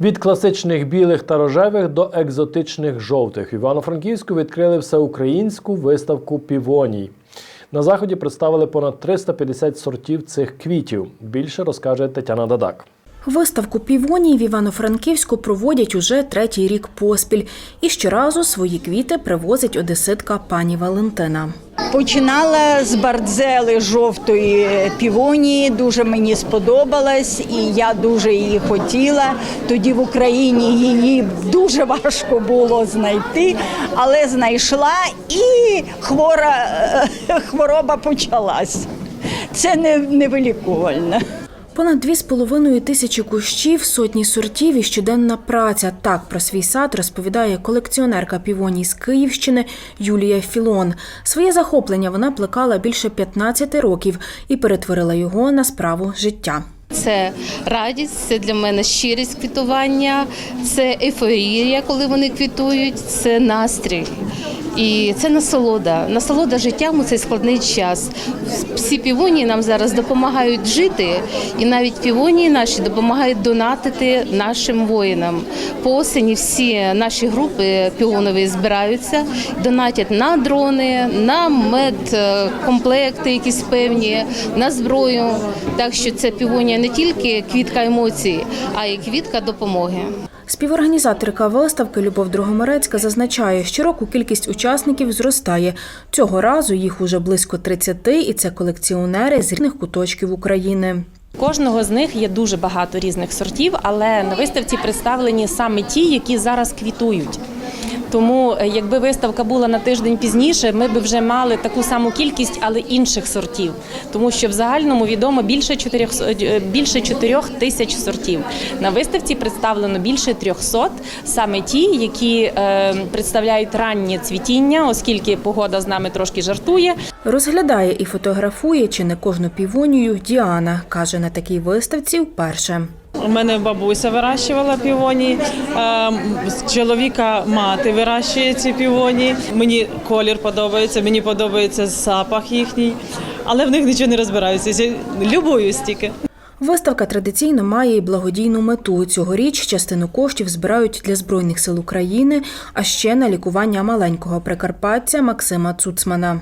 Від класичних білих та рожевих до екзотичних жовтих Івано-Франківську відкрили всеукраїнську виставку півоній. На заході представили понад 350 сортів цих квітів. Більше розкаже Тетяна Дадак. Виставку півоній в Івано-Франківську проводять уже третій рік поспіль. І щоразу свої квіти привозить одеситка пані Валентина. Починала з бардзели жовтої півонії, дуже мені сподобалась, і я дуже її хотіла. Тоді в Україні її дуже важко було знайти, але знайшла і хвора, е, хвороба почалась. Це не, невилікувально. Понад дві з половиною тисячі кущів, сотні сортів і щоденна праця. Так про свій сад розповідає колекціонерка півоній з Київщини Юлія Філон. Своє захоплення вона плекала більше 15 років і перетворила його на справу життя. Це радість, це для мене щирість квітування, це ейфорія, коли вони квітують, це настрій. І це насолода, насолода життям у цей складний час. Всі півонії нам зараз допомагають жити, і навіть півонії наші допомагають донатити нашим воїнам. По осені всі наші групи півонові збираються, донатять на дрони, на медкомплекти, якісь певні, на зброю. Так що це півонія не тільки квітка емоцій, а й квітка допомоги. Співорганізаторка виставки Любов Другомерецька зазначає, щороку кількість учасників зростає. Цього разу їх уже близько 30, і це колекціонери з різних куточків України. Кожного з них є дуже багато різних сортів, але на виставці представлені саме ті, які зараз квітують. Тому, е, якби виставка була на тиждень пізніше, ми б вже мали таку саму кількість, але інших сортів. Тому що в загальному відомо більше 4, більше 4 тисяч сортів. На виставці представлено більше 300, саме ті, які е, представляють раннє цвітіння, оскільки погода з нами трошки жартує. Розглядає і фотографує чи не кожну півонію Діана. Каже, на такій виставці вперше. У мене бабуся вирощувала півоні, е, чоловіка мати вирощує ці півоні. Мені колір подобається, мені подобається запах їхній, але в них нічого не розбираюся. Любуюсь тільки. Виставка традиційно має і благодійну мету. Цьогоріч частину коштів збирають для Збройних сил України, а ще на лікування маленького прикарпаття Максима Цуцмана.